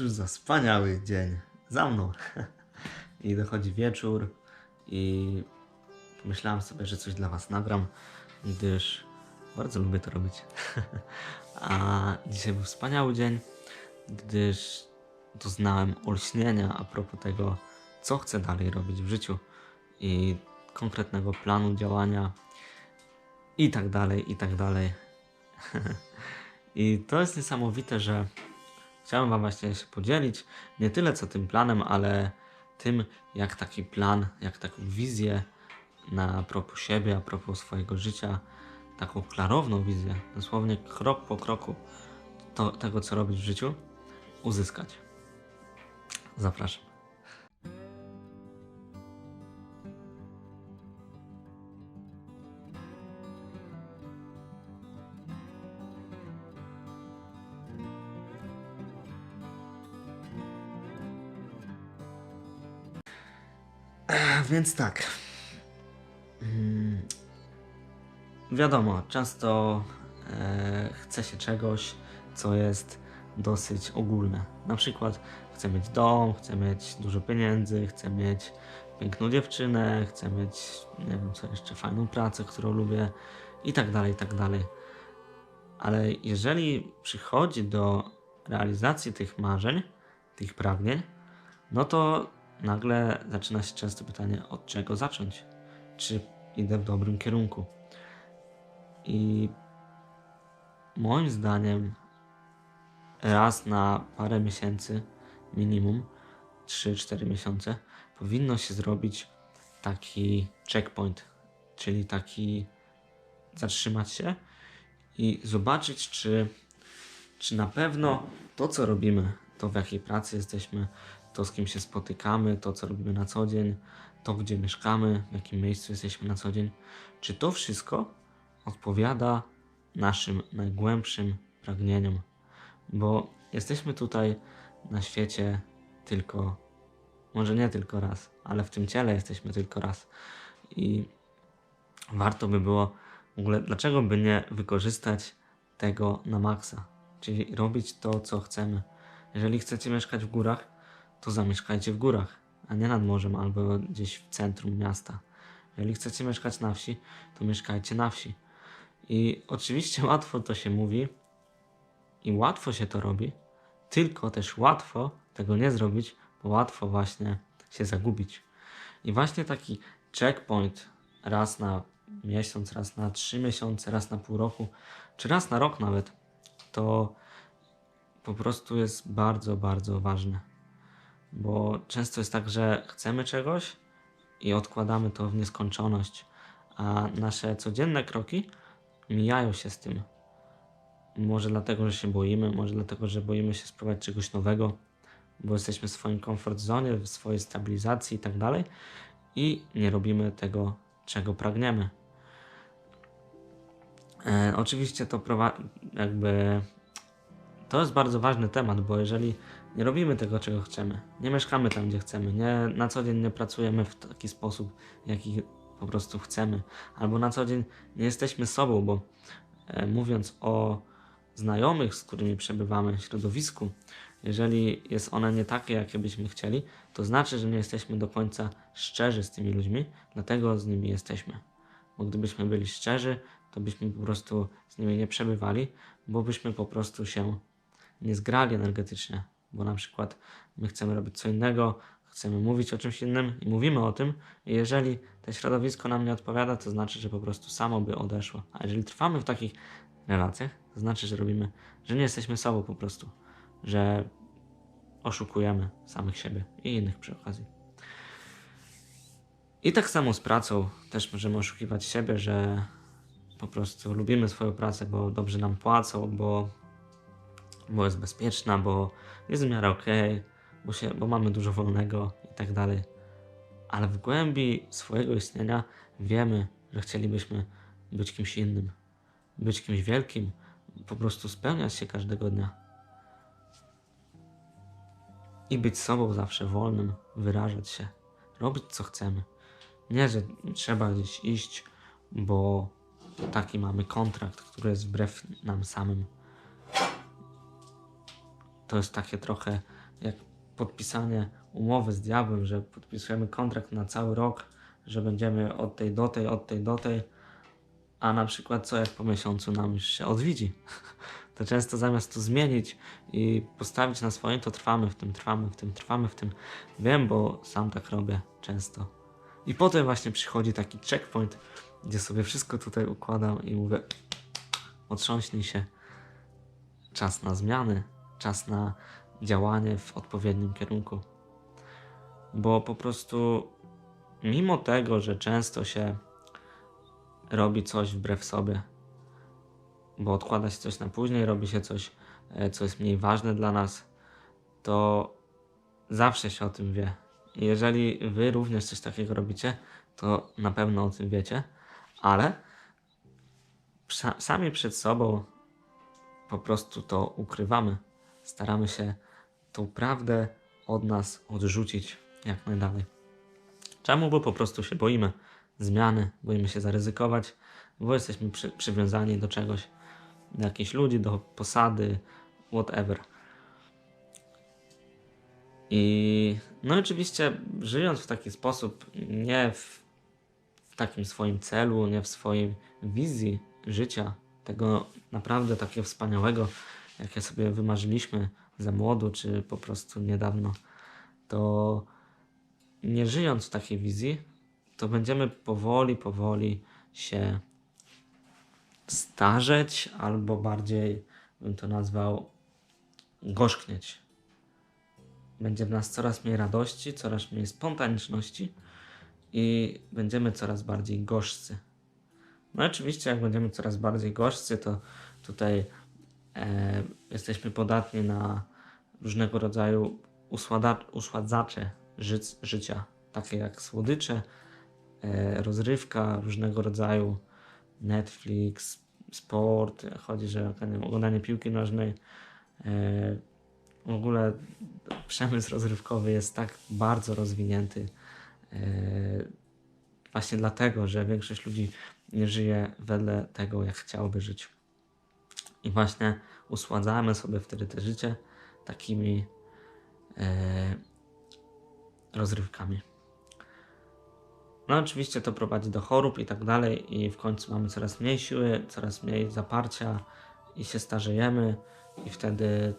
Cóż za wspaniały dzień. Za mną. I dochodzi wieczór i pomyślałem sobie, że coś dla Was nagram, gdyż bardzo lubię to robić. A dzisiaj był wspaniały dzień, gdyż doznałem olśnienia a propos tego, co chcę dalej robić w życiu i konkretnego planu działania i tak dalej, i tak dalej. I to jest niesamowite, że chciałem Wam właśnie się podzielić nie tyle co tym planem, ale tym, jak taki plan, jak taką wizję na propos siebie, a propos swojego życia, taką klarowną wizję, dosłownie krok po kroku to, tego, co robić w życiu, uzyskać. Zapraszam. Więc tak. Mm, Wiadomo, często e, chce się czegoś, co jest dosyć ogólne. Na przykład chcę mieć dom, chcę mieć dużo pieniędzy, chcę mieć piękną dziewczynę, chcę mieć, nie wiem co jeszcze, fajną pracę, którą lubię i tak dalej, i tak dalej. Ale jeżeli przychodzi do realizacji tych marzeń, tych pragnień, no to nagle zaczyna się często pytanie, od czego zacząć? Czy idę w dobrym kierunku? I moim zdaniem raz na parę miesięcy, minimum 3-4 miesiące, powinno się zrobić taki checkpoint, czyli taki zatrzymać się i zobaczyć, czy, czy na pewno to, co robimy, to w jakiej pracy jesteśmy, to z kim się spotykamy, to co robimy na co dzień, to gdzie mieszkamy, w jakim miejscu jesteśmy na co dzień, czy to wszystko odpowiada naszym najgłębszym pragnieniom, bo jesteśmy tutaj na świecie tylko, może nie tylko raz, ale w tym ciele jesteśmy tylko raz. I warto by było w ogóle, dlaczego by nie wykorzystać tego na maksa, czyli robić to, co chcemy. Jeżeli chcecie mieszkać w górach, to zamieszkajcie w górach, a nie nad morzem albo gdzieś w centrum miasta. Jeżeli chcecie mieszkać na wsi, to mieszkajcie na wsi. I oczywiście łatwo to się mówi i łatwo się to robi, tylko też łatwo tego nie zrobić, bo łatwo właśnie się zagubić. I właśnie taki checkpoint raz na miesiąc, raz na trzy miesiące, raz na pół roku, czy raz na rok nawet, to po prostu jest bardzo, bardzo ważne. Bo często jest tak, że chcemy czegoś i odkładamy to w nieskończoność, a nasze codzienne kroki mijają się z tym. Może dlatego, że się boimy, może dlatego, że boimy się spróbować czegoś nowego, bo jesteśmy w swoim comfort zone, w swojej stabilizacji i tak dalej i nie robimy tego, czego pragniemy. E, oczywiście to jakby to jest bardzo ważny temat, bo jeżeli nie robimy tego, czego chcemy, nie mieszkamy tam, gdzie chcemy, nie, na co dzień nie pracujemy w taki sposób, jaki po prostu chcemy, albo na co dzień nie jesteśmy sobą, bo e, mówiąc o znajomych, z którymi przebywamy w środowisku, jeżeli jest one nie takie, jakie byśmy chcieli, to znaczy, że nie jesteśmy do końca szczerzy z tymi ludźmi, dlatego z nimi jesteśmy. Bo gdybyśmy byli szczerzy, to byśmy po prostu z nimi nie przebywali, bo byśmy po prostu się nie zgrali energetycznie, bo na przykład my chcemy robić co innego, chcemy mówić o czymś innym i mówimy o tym, i jeżeli to środowisko nam nie odpowiada, to znaczy, że po prostu samo by odeszło. A jeżeli trwamy w takich relacjach, to znaczy, że robimy, że nie jesteśmy sobą po prostu, że oszukujemy samych siebie i innych przy okazji. I tak samo z pracą też możemy oszukiwać siebie, że po prostu lubimy swoją pracę, bo dobrze nam płacą, bo bo jest bezpieczna, bo jest w miarę okej, bo, się, bo mamy dużo wolnego i tak dalej. Ale w głębi swojego istnienia wiemy, że chcielibyśmy być kimś innym, być kimś wielkim, po prostu spełniać się każdego dnia. I być sobą zawsze wolnym, wyrażać się, robić co chcemy. Nie, że trzeba gdzieś iść, bo taki mamy kontrakt, który jest wbrew nam samym to jest takie trochę jak podpisanie umowy z diabłem, że podpisujemy kontrakt na cały rok, że będziemy od tej do tej, od tej do tej, a na przykład co jak po miesiącu nam już się odwiedzi. To często zamiast to zmienić i postawić na swoim, to trwamy w tym, trwamy w tym, trwamy w tym. Wiem, bo sam tak robię często. I potem właśnie przychodzi taki checkpoint, gdzie sobie wszystko tutaj układam i mówię, otrząśnij się. Czas na zmiany, czas na działanie w odpowiednim kierunku. Bo po prostu, mimo tego, że często się robi coś wbrew sobie, bo odkłada się coś na później, robi się coś, e, co jest mniej ważne dla nas, to zawsze się o tym wie. Jeżeli wy również coś takiego robicie, to na pewno o tym wiecie, ale sami przed sobą po prostu to ukrywamy. Staramy się tą prawdę od nas odrzucić jak najdalej. Czemu? Bo po prostu się boimy zmiany, boimy się zaryzykować, bo jesteśmy przy, przywiązani do czegoś, do jakichś ludzi, do posady, whatever. I no oczywiście żyjąc w taki sposób, nie w, w takim swoim celu, nie w swojej wizji życia, tego naprawdę takiego wspaniałego, jakie sobie wymarzyliśmy za młodu, czy po prostu niedawno, to nie żyjąc w takiej wizji, to będziemy powoli, powoli się starzeć, albo bardziej bym to nazwał gorzknieć. Będzie w nas coraz mniej radości, coraz mniej spontaniczności i będziemy coraz bardziej gorzcy. No oczywiście, jak będziemy coraz bardziej gorzcy, to tutaj jesteśmy podatni na różnego rodzaju usładzacze życ- życia, takie jak słodycze, e, rozrywka różnego rodzaju, Netflix, sport, chodzi, że wiem, oglądanie piłki nożnej. E, w ogóle przemysł rozrywkowy jest tak bardzo rozwinięty. e, Właśnie dlatego, że większość ludzi nie żyje wedle tego, jak chciałoby żyć. I właśnie usładzamy sobie wtedy te życie takimi e, rozrywkami. No oczywiście to prowadzi do chorób i tak dalej i w końcu mamy coraz mniej siły, coraz mniej zaparcia i się starzejemy i wtedy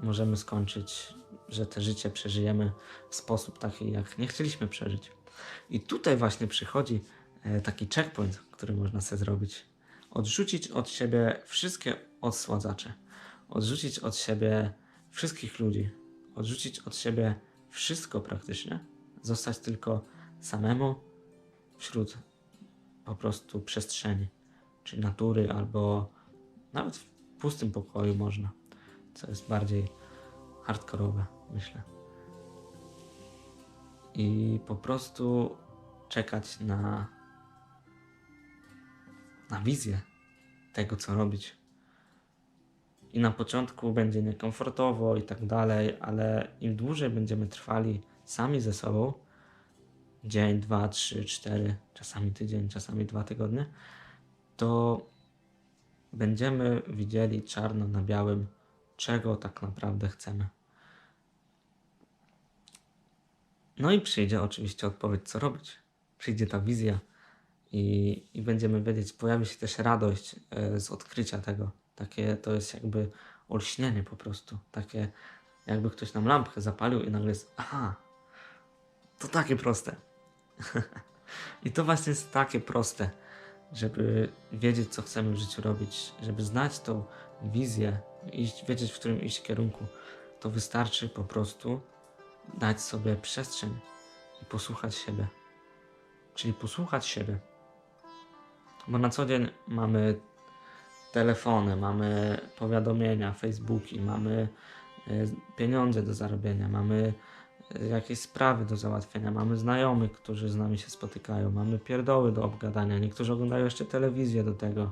możemy skończyć, że te życie przeżyjemy w sposób taki, jak nie chcieliśmy przeżyć. I tutaj właśnie przychodzi e, taki checkpoint, który można sobie zrobić. Odrzucić od siebie wszystkie odsładzacze. Odrzucić od siebie wszystkich ludzi. Odrzucić od siebie wszystko praktycznie. Zostać tylko samemu wśród po prostu przestrzeni, czy natury, albo nawet w pustym pokoju można, co jest bardziej hardkorowe, myślę. I po prostu czekać na, na wizję tego, co robić. I na początku będzie niekomfortowo i tak dalej, ale im dłużej będziemy trwali sami ze sobą, dzień, dwa, trzy, cztery, czasami tydzień, czasami dwa tygodnie, to będziemy widzieli czarno na białym, czego tak naprawdę chcemy. No i przyjdzie oczywiście odpowiedź, co robić. Przyjdzie ta wizja i, i będziemy wiedzieć, pojawi się też radość e, z odkrycia tego. Takie to jest jakby olśnienie po prostu. Takie jakby ktoś nam lampkę zapalił i nagle jest, aha, to takie proste. I to właśnie jest takie proste, żeby wiedzieć, co chcemy w życiu robić, żeby znać tą wizję, iść, wiedzieć, w którym iść kierunku. To wystarczy po prostu dać sobie przestrzeń i posłuchać siebie. Czyli posłuchać siebie. Bo na co dzień mamy telefony, mamy powiadomienia, Facebooki, mamy e, pieniądze do zarobienia, mamy e, jakieś sprawy do załatwienia, mamy znajomych, którzy z nami się spotykają, mamy pierdoły do obgadania, niektórzy oglądają jeszcze telewizję do tego,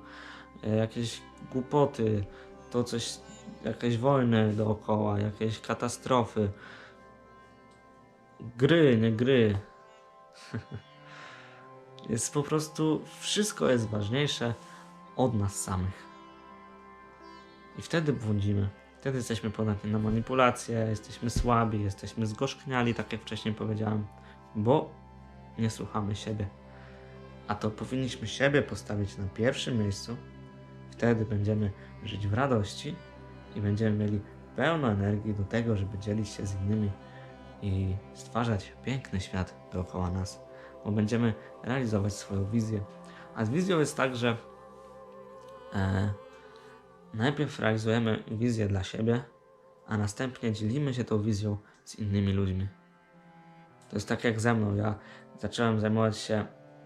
e, jakieś głupoty, to coś, jakieś wojny dookoła, jakieś katastrofy, gry, nie gry. jest po prostu, wszystko jest ważniejsze od nas samych. I wtedy błądzimy. Wtedy jesteśmy podatni na manipulacje, jesteśmy słabi, jesteśmy zgorzkniali, tak jak wcześniej powiedziałem, bo nie słuchamy siebie. A to powinniśmy siebie postawić na pierwszym miejscu. Wtedy będziemy żyć w radości i będziemy mieli pełno energii do tego, żeby dzielić się z innymi i stwarzać piękny świat dookoła nas, bo będziemy realizować swoją wizję. A z wizją jest tak, że e, najpierw realizujemy wizję dla siebie, a następnie dzielimy się tą wizją z innymi ludźmi. To jest tak jak ze mną. Ja zacząłem zajmować się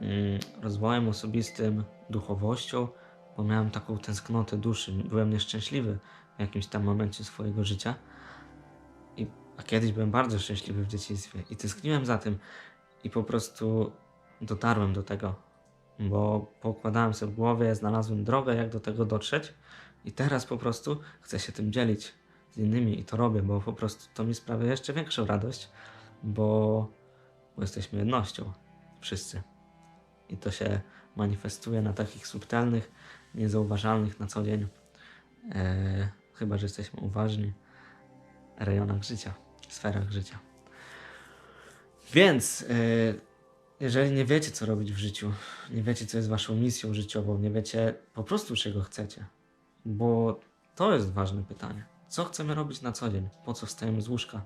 mm, rozwojem osobistym, duchowością, bo miałem taką tęsknotę duszy. Byłem nieszczęśliwy w jakimś tam momencie swojego życia. I, a kiedyś byłem bardzo szczęśliwy w dzieciństwie i tęskniłem za tym. I po prostu dotarłem do tego, bo pokładałem sobie w głowie, znalazłem drogę, jak do tego dotrzeć. I teraz po prostu chcę się tym dzielić z innymi i to robię, bo po prostu to mi sprawia jeszcze większą radość, bo, bo jesteśmy jednością, wszyscy. I to się manifestuje na takich subtelnych, niezauważalnych na co dzień, e, chyba że jesteśmy uważni, rejonach życia, sferach życia. Więc e, jeżeli nie wiecie, co robić w życiu, nie wiecie, co jest waszą misją życiową, nie wiecie po prostu, czego chcecie, bo to jest ważne pytanie. Co chcemy robić na co dzień? Po co wstajemy z łóżka?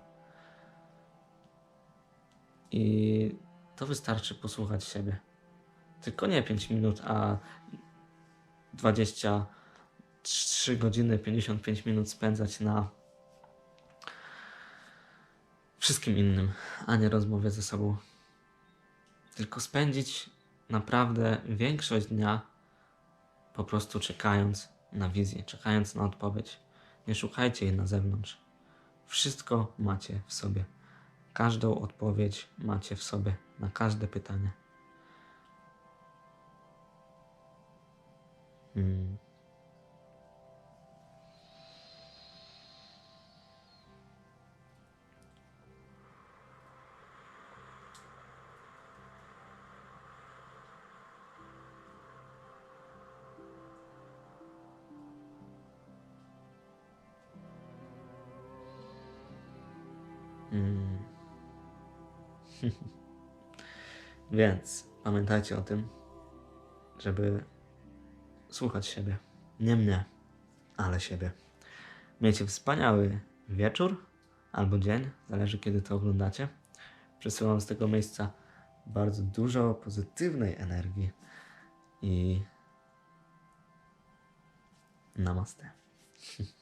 I to wystarczy posłuchać siebie. Tylko nie 5 minut, a 23 godziny 55 minut spędzać na wszystkim innym, a nie rozmowie ze sobą. Tylko spędzić naprawdę większość dnia po prostu czekając na wizję, czekając na odpowiedź. Nie szukajcie jej na zewnątrz. Wszystko macie w sobie. Każdą odpowiedź macie w sobie na każde pytanie. Hmm. Mm. Więc pamiętajcie o tym, żeby słuchać siebie. Nie mnie, ale siebie. Miejcie wspaniały wieczór albo dzień, zależy kiedy to oglądacie. Przesyłam z tego miejsca bardzo dużo pozytywnej energii i namaste.